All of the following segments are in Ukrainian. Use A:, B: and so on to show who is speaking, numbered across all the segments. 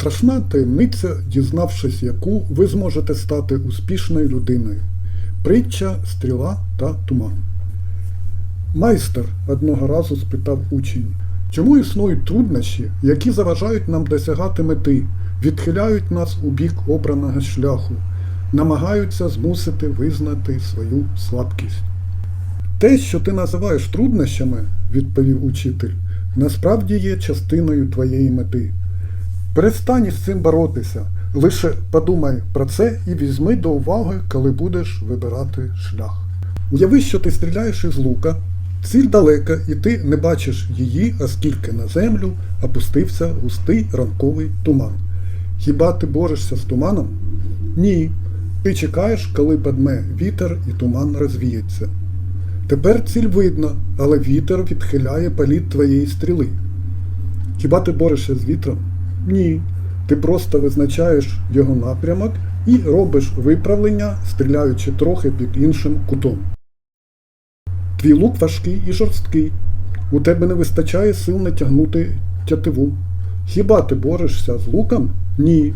A: Страшна таємниця, дізнавшись яку, ви зможете стати успішною людиною. Притча, стріла та туман. Майстер одного разу спитав учень, чому існують труднощі, які заважають нам досягати мети, відхиляють нас у бік обраного шляху, намагаються змусити визнати свою слабкість. Те, що ти називаєш труднощами, відповів учитель, насправді є частиною твоєї мети. Перестань із цим боротися. Лише подумай про це і візьми до уваги, коли будеш вибирати шлях. Уяви, що ти стріляєш із лука, ціль далека, і ти не бачиш її, оскільки на землю опустився густий ранковий туман. Хіба ти борешся з туманом? Ні. Ти чекаєш, коли падме вітер і туман розвіється. Тепер ціль видно, але вітер відхиляє політ твоєї стріли. Хіба ти борешся з вітром? Ні. Ти просто визначаєш його напрямок і робиш виправлення, стріляючи трохи під іншим кутом. Твій лук важкий і жорсткий. У тебе не вистачає сил натягнути тятиву. Хіба ти борешся з луком? Ні.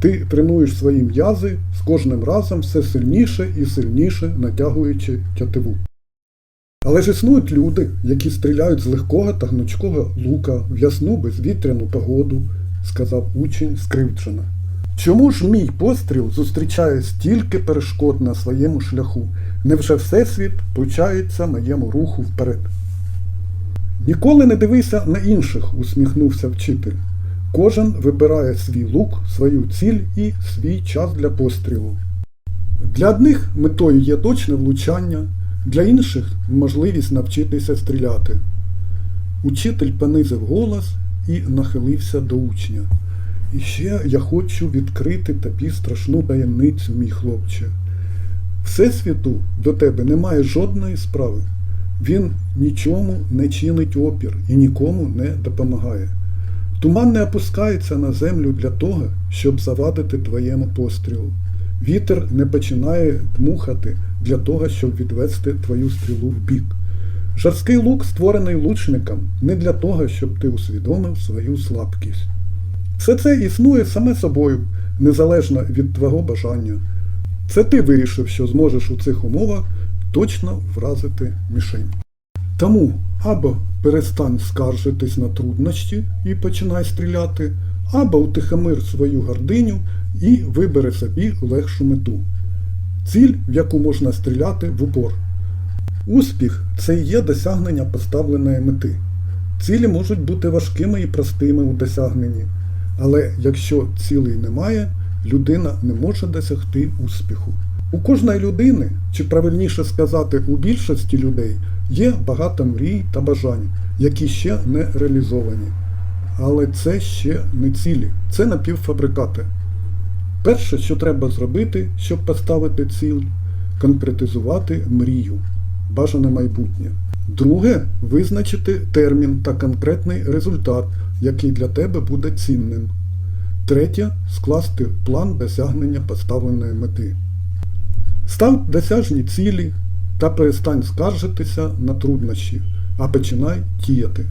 A: Ти тренуєш свої м'язи з кожним разом все сильніше і сильніше натягуючи тятиву. Але ж існують люди, які стріляють з легкого та гнучкого лука в ясну безвітряну погоду, сказав учень скривджено. Чому ж мій постріл зустрічає стільки перешкод на своєму шляху? Невже Всесвіт втручається моєму руху вперед? Ніколи не дивися на інших, усміхнувся вчитель. Кожен вибирає свій лук, свою ціль і свій час для пострілу. Для одних метою є точне влучання, для інших можливість навчитися стріляти. Учитель понизив голос і нахилився до учня. І ще я хочу відкрити тобі страшну таємницю, мій хлопче. Всесвіту до тебе немає жодної справи. Він нічому не чинить опір і нікому не допомагає. Туман не опускається на землю для того, щоб завадити твоєму пострілу. Вітер не починає дмухати для того, щоб відвести твою стрілу в бік. Жорсткий лук створений лучником не для того, щоб ти усвідомив свою слабкість. Все це існує саме собою, незалежно від твого бажання. Це ти вирішив, що зможеш у цих умовах точно вразити мішень. Тому або перестань скаржитись на труднощі і починай стріляти, або утихомир свою гординю і вибери собі легшу мету. Ціль, в яку можна стріляти в упор. Успіх це і є досягнення поставленої мети. Цілі можуть бути важкими і простими у досягненні, але якщо цілей немає, людина не може досягти успіху. У кожної людини, чи правильніше сказати, у більшості людей, є багато мрій та бажань, які ще не реалізовані. Але це ще не цілі, це напівфабрикати. Перше, що треба зробити, щоб поставити ціль, конкретизувати мрію, бажане майбутнє. Друге визначити термін та конкретний результат, який для тебе буде цінним. Третє скласти план досягнення поставленої мети. Став досяжні цілі та перестань скаржитися на труднощі, а починай діяти.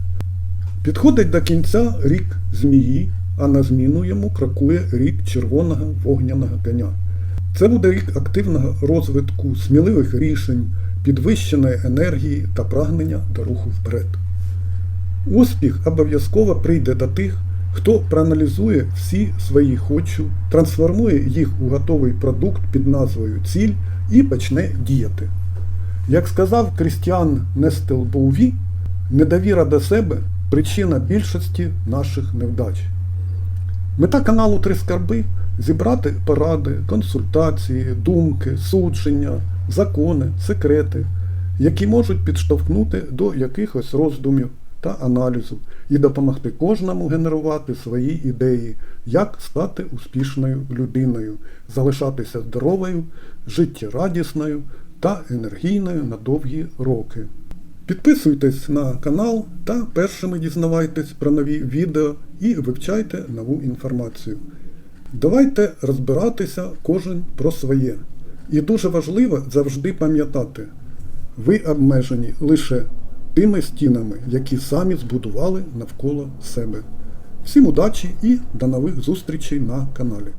A: Підходить до кінця рік змії, а на зміну йому крокує рік червоного вогняного коня. Це буде рік активного розвитку, сміливих рішень, підвищеної енергії та прагнення до руху вперед. Успіх обов'язково прийде до тих, хто проаналізує всі свої хочу, трансформує їх у готовий продукт під назвою Ціль і почне діяти. Як сказав Крістіан Нестелбоуві, недовіра до себе причина більшості наших невдач. Мета каналу Три Скарби зібрати поради, консультації, думки, судження, закони, секрети, які можуть підштовхнути до якихось роздумів та аналізу і допомогти кожному генерувати свої ідеї, як стати успішною людиною, залишатися здоровою, життєрадісною та енергійною на довгі роки. Підписуйтесь на канал та першими дізнавайтесь про нові відео і вивчайте нову інформацію. Давайте розбиратися кожен про своє. І дуже важливо завжди пам'ятати, ви обмежені лише тими стінами, які самі збудували навколо себе. Всім удачі і до нових зустрічей на каналі.